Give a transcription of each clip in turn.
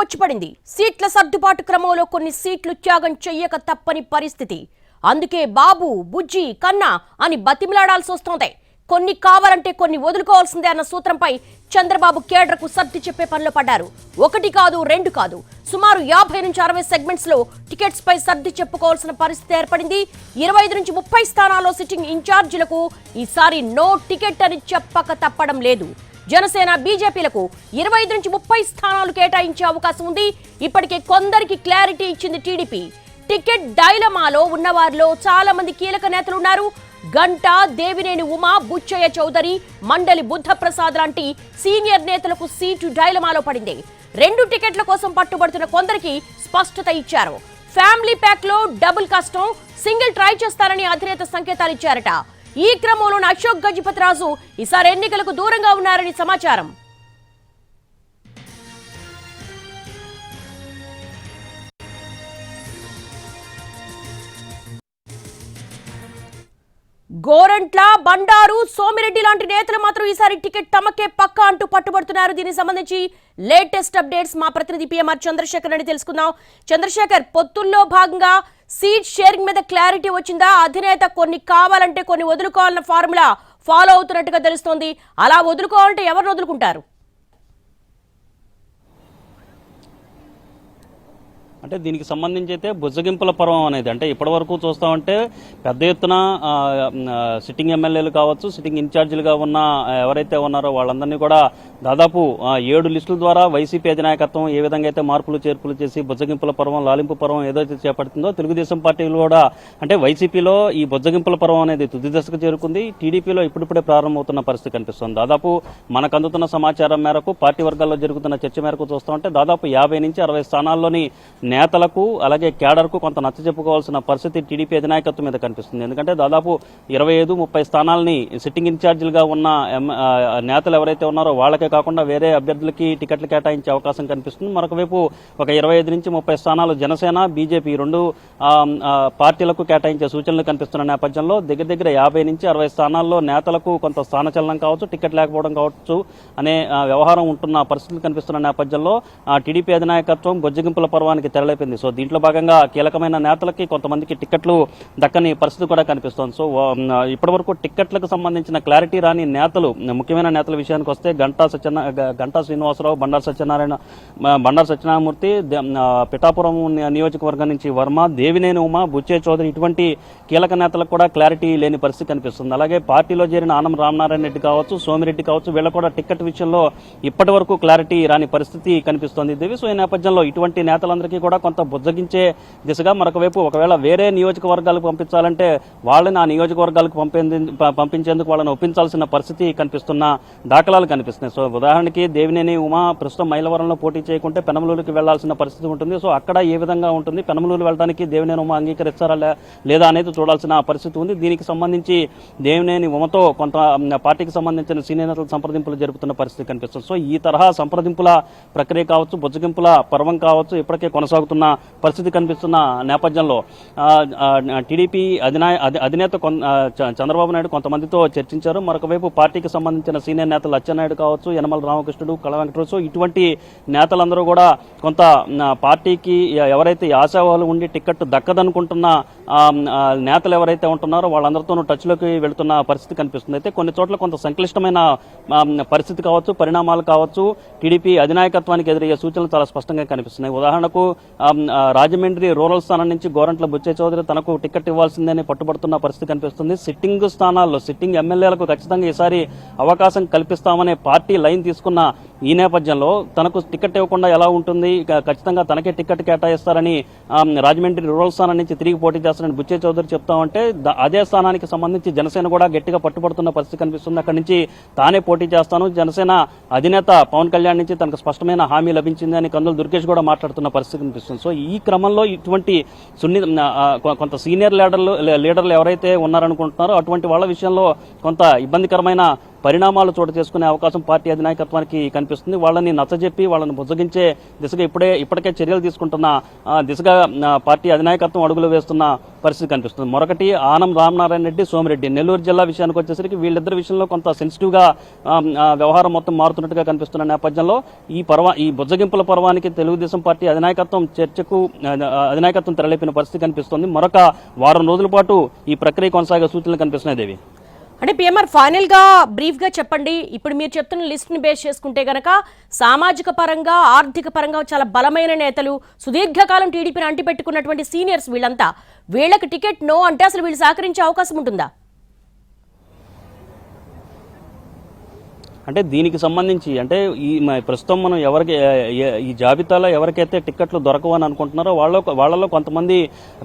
వచ్చిపడింది సీట్ల సర్దుబాటు క్రమంలో కొన్ని సీట్లు త్యాగం చెయ్యక తప్పని పరిస్థితి. అందుకే బాబు బుజ్జి కన్నా అని బతిమిలాడాల్సి వస్తోంది. కొన్ని కావాలంటే కొన్ని వదులుకోవాల్సిందే అన్న సూత్రంపై చంద్రబాబు కేడర్కు సర్ది చెప్పే పనిలో పడ్డారు. ఒకటి కాదు రెండు కాదు. సుమారు యాభై నుంచి అరవై సెగ్మెంట్స్లో టికెట్స్ పై సర్ది చెప్పుకోవాల్సిన పరిస్థితి ఏర్పడింది. ఇరవై ఐదు నుంచి ముప్పై స్థానాల్లో సిట్టింగ్ ఇన్ఛార్జీలకు ఈసారి నో టికెట్ అని చెప్పక తప్పడం లేదు. జనసేన బీజేపీలకు ఇరవై ఐదు నుంచి ముప్పై స్థానాలు కేటాయించే అవకాశం ఉంది. ఇప్పటికే కొందరికి క్లారిటీ ఇచ్చింది టీడీపీ. టికెట్ డైలమాలో ఉన్నవారిలో చాలా మంది కీలక నేతలు ఉన్నారు. గంటా దేవినేని ఉమా బుచ్చయ్య చౌదరి మండలి బుద్ధప్రసాద్ లాంటి సీనియర్ నేతలకు సీటు డైలమాలో పడింది. రెండు టికెట్ల కోసం పట్టుబడుతున్న కొందరికి స్పష్టత ఇచ్చారు. ఫ్యామిలీ ప్యాక్లో డబుల్ కష్టం సింగిల్ ట్రై చేస్తారని అధినేత సంకేతాలు ఇచ్చారట. ఈ క్రమంలోనే అశోక్ గజపతిరాజు ఈసారి ఎన్నికలకు దూరంగా ఉన్నారని సమాచారం. గోరంట్ల బండారు సోమిరెడ్డి లాంటి నేతలు మాత్రం ఈసారి టికెట్ తమకే పక్క అంటూ పట్టుబడుతున్నారు. దీనికి సంబంధించి లేటెస్ట్ అప్డేట్స్ మా ప్రతినిధి పిఎంఆర్ చంద్రశేఖర్ అని తెలుసుకుందాం. చంద్రశేఖర్ పొత్తుల్లో భాగంగా సీట్ షేరింగ్ మీద క్లారిటీ వచ్చిందా? అధినేత కొన్ని కావాలంటే కొన్ని వదులుకోవాలన్న ఫార్ములా ఫాలో అవుతున్నట్టుగా తెలుస్తోంది. అలా వదులుకోవాలంటే ఎవరు వదులుకుంటారు? అంటే దీనికి సంబంధించి అయితే బుజ్జగింపుల పర్వం అనేది అంటే ఇప్పటివరకు చూస్తామంటే పెద్ద ఎత్తున సిట్టింగ్ ఎమ్మెల్యేలు కావచ్చు సిట్టింగ్ ఇన్ఛార్జీలుగా ఉన్న ఎవరైతే ఉన్నారో వాళ్ళందరినీ కూడా దాదాపు ఏడు లిస్టుల ద్వారా వైసీపీ అధినాయకత్వం ఏ విధంగా అయితే మార్పులు చేర్పులు చేసి బుజ్జగింపుల పర్వం లాలింపు పర్వం ఏదైతే చేపడుతుందో తెలుగుదేశం పార్టీలు కూడా అంటే వైసీపీలో ఈ బుజ్జగింపుల పర్వం అనేది తుది దశకు చేరుకుంది. టీడీపీలో ఇప్పుడిప్పుడే ప్రారంభమవుతున్న పరిస్థితి కనిపిస్తుంది. దాదాపు మనకు అందుతున్న సమాచారం మేరకు పార్టీ వర్గాల్లో జరుగుతున్న చర్చ మేరకు చూస్తామంటే దాదాపు యాభై నుంచి అరవై స్థానాల్లోని నేతలకు అలాగే కేడర్కు కొంత నచ్చ చెప్పుకోవాల్సిన పరిస్థితి టీడీపీ అధినాయకత్వం మీద కనిపిస్తుంది. ఎందుకంటే దాదాపు ఇరవై ఐదు ముప్పై స్థానాలని సిట్టింగ్ ఇన్ఛార్జీలుగా ఉన్న నేతలు ఎవరైతే ఉన్నారో వాళ్ళకే కాకుండా వేరే అభ్యర్థులకి టికెట్లు కేటాయించే అవకాశం కనిపిస్తుంది. మరొక వైపు ఒక ఇరవై ఐదు నుంచి ముప్పై స్థానాలు జనసేన బీజేపీ రెండు పార్టీలకు కేటాయించే సూచనలు కనిపిస్తున్న నేపథ్యంలో దగ్గర దగ్గర యాభై నుంచి అరవై స్థానాల్లో నేతలకు కొంత స్థానచలనం కావచ్చు టికెట్ లేకపోవడం కావచ్చు అనే వ్యవహారం ఉంటున్న పరిస్థితులు కనిపిస్తున్న నేపథ్యంలో ఆ, టీడీపీ అధినాయకత్వం బొజ్జగింపుల పర్వానికి మొదలైపోయింది. సో దీంట్లో భాగంగా కీలకమైన నేతలకి కొంతమందికి టికెట్లు దక్కని పరిస్థితి కూడా కనిపిస్తోంది. సో ఇప్పటివరకు టికెట్లకు సంబంధించిన క్లారిటీ రాని నేతలు ముఖ్యమైన నేతల విషయానికి వస్తే గంటా సత్యనా గంటా శ్రీనివాసరావు బండారు సత్యనారాయణ బండారు సత్యనారాయణమూర్తి పిఠాపురం నియోజకవర్గం నుంచి వర్మ దేవినేని ఉమా బుచ్చే చౌదరి ఇటువంటి కీలక నేతలకు కూడా క్లారిటీ లేని పరిస్థితి కనిపిస్తుంది. అలాగే పార్టీలో చేరిన ఆనం రామనారాయణ రెడ్డి కావచ్చు సోమిరెడ్డి కావచ్చు వీళ్ళ కూడా టికెట్ విషయంలో ఇప్పటి వరకు క్లారిటీ రాని పరిస్థితి కనిపిస్తోంది. దేవి సో ఈ నేపథ్యంలో ఇటువంటి నేతలందరికీ కూడా కొంత బుజ్జగించే దిశగా మరొక వైపు ఒకవేళ వేరే నియోజకవర్గాలకు పంపించాలంటే వాళ్ళని ఆ నియోజకవర్గాలకు పంపేంది పంపించేందుకు వాళ్ళని ఒప్పించాల్సిన పరిస్థితి కనిపిస్తున్న దాఖలాలు కనిపిస్తున్నాయి. సో ఉదాహరణకి దేవినేని ఉమా ప్రస్తుతం మైలవరంలో పోటీ చేయకుంటే పెనమలూరుకి వెళ్ళాల్సిన పరిస్థితి ఉంటుంది. సో అక్కడ ఏ విధంగా ఉంటుంది? పెనమలూరు వెళ్ళడానికి దేవినేని ఉమా అంగీకరిస్తారా లేదా అనేది చూడాల్సిన పరిస్థితి ఉంది. దీనికి సంబంధించి దేవినేని ఉమతో కొంత పార్టీకి సంబంధించిన సీనియర్ నేతలు సంప్రదింపులు జరుపుతున్న పరిస్థితి కనిపిస్తుంది. సో ఈ తరహా సంప్రదింపుల ప్రక్రియ కావచ్చు బుజ్జగింపుల పర్వం కావచ్చు ఇప్పటికే కొనసాగుతున్న పరిస్థితి కనిపిస్తున్న నేపథ్యంలో టీడీపీ అధినాయ అధినేత చ- చంద్రబాబు నాయుడు కొంతమందితో చర్చించారు. మరొక వైపు పార్టీకి సంబంధించిన సీనియర్ నేతలు అచ్చెన్నాయుడు కావచ్చు యనమల రామకృష్ణుడు కళ వెంకటరావు ఇటువంటి నేతలందరూ కూడా కొంత పార్టీకి ఎవరైతే ఈ ఆశావాహులు ఉండి టికెట్ దక్కదనుకుంటున్న నేతలు ఎవరైతే ఉంటున్నారో వాళ్ళందరితోనూ టచ్లోకి వెళుతున్న పరిస్థితి కనిపిస్తుంది. అయితే కొన్ని చోట్ల కొంత సంక్లిష్టమైన పరిస్థితి కావచ్చు పరిణామాలు కావచ్చు టీడీపీ అధినాయకత్వానికి ఎదురయ్యే సూచనలు చాలా స్పష్టంగా కనిపిస్తున్నాయి. ఉదాహరణకు రాజమండ్రి రూరల్ స్థానం నుంచి గోరంట్ల బుచ్చే చౌదరి తనకు టికెట్ ఇవ్వాల్సిందని పట్టుబడుతున్న పరిస్థితి కనిపిస్తుంది. సిట్టింగ్ స్థానాల్లో సిట్టింగ్ ఎమ్మెల్యేలకు ఖచ్చితంగా ఈసారి అవకాశం కల్పిస్తామనే పార్టీ లైన్ తీసుకున్న ఈ నేపథ్యంలో తనకు టికెట్ ఇవ్వకుండా ఎలా ఉంటుంది? ఖచ్చితంగా తనకే టికెట్ కేటాయిస్తారని రాజమండ్రి రూరల్ స్థానం నుంచి తిరిగి పోటీ చేస్తారని బుచ్చే చౌదరి చెప్తామంటే అదే స్థానానికి సంబంధించి జనసేన కూడా గట్టిగా పట్టుబడుతున్న పరిస్థితి కనిపిస్తుంది. అక్కడి నుంచి తానే పోటీ చేస్తాను. జనసేన అధినేత పవన్ కళ్యాణ్ నుంచి తనకు స్పష్టమైన హామీ లభించింది అని కందులు దుర్గేష్ కూడా మాట్లాడుతున్న పరిస్థితి కనిపిస్తుంది. సో ఈ క్రమంలో ఇటువంటి సున్ని కొంత సీనియర్ లీడర్లు లే- లీడర్లు ఎవరైతే ఉన్నారనుకుంటున్నారో అటువంటి వాళ్ళ విషయంలో కొంత ఇబ్బందికరమైన పరిణామాలు చోటు చేసుకునే అవకాశం పార్టీ అధినాయకత్వానికి కనిపిస్తుంది. వాళ్ళని నచ్చజెప్పి వాళ్ళని బుజ్జగించే దిశగా ఇప్పుడే ఇప్పటికే చర్యలు తీసుకుంటున్న దిశగా పార్టీ అధినాయకత్వం అడుగులు వేస్తున్న పరిస్థితి కనిపిస్తుంది. మరొకటి ఆనం రామనారాయణ రెడ్డి సోమిరెడ్డి. నెల్లూరు జిల్లా విషయానికి వచ్చేసరికి వీళ్ళిద్దరి విషయంలో కొంత సెన్సిటివ్గా వ్యవహారం మొత్తం మారుతున్నట్టుగా కనిపిస్తున్న నేపథ్యంలో ఈ పర్వ ఈ బుజ్జగింపుల పర్వానికి తెలుగుదేశం పార్టీ అధినాయకత్వం చర్చకు అధినాయకత్వం తెరలేపిన పరిస్థితి కనిపిస్తుంది. మరొక వారం రోజుల పాటు ఈ ప్రక్రియ కొనసాగే సూచనలు కనిపిస్తున్నాయి దేవి. అంటే పిఎంఆర్ ఫైనల్గా బ్రీఫ్గా చెప్పండి. ఇప్పుడు మీరు చెప్తున్న లిస్ట్ని బేస్ చేసుకుంటే గనక సామాజిక పరంగా ఆర్థిక పరంగా చాలా బలమైన నేతలు సుదీర్ఘకాలం టీడీపీని అంటిపెట్టుకున్నటువంటి సీనియర్స్ వీళ్ళంతా. వీళ్ళకి టికెట్ నో అంటే అసలు వీళ్ళు సహకరించే అవకాశం ఉంటుందా? అంటే దీనికి సంబంధించి అంటే ఈ ప్రస్తుతం మనం ఎవరికి ఈ జాబితాలో ఎవరికైతే టిక్కెట్లు దొరకవు అని అనుకుంటున్నారో వాళ్ళ వాళ్ళలో కొంతమంది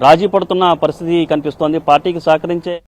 రాజీ పడుతున్న పరిస్థితి కనిపిస్తోంది. పార్టీకి సహకరించే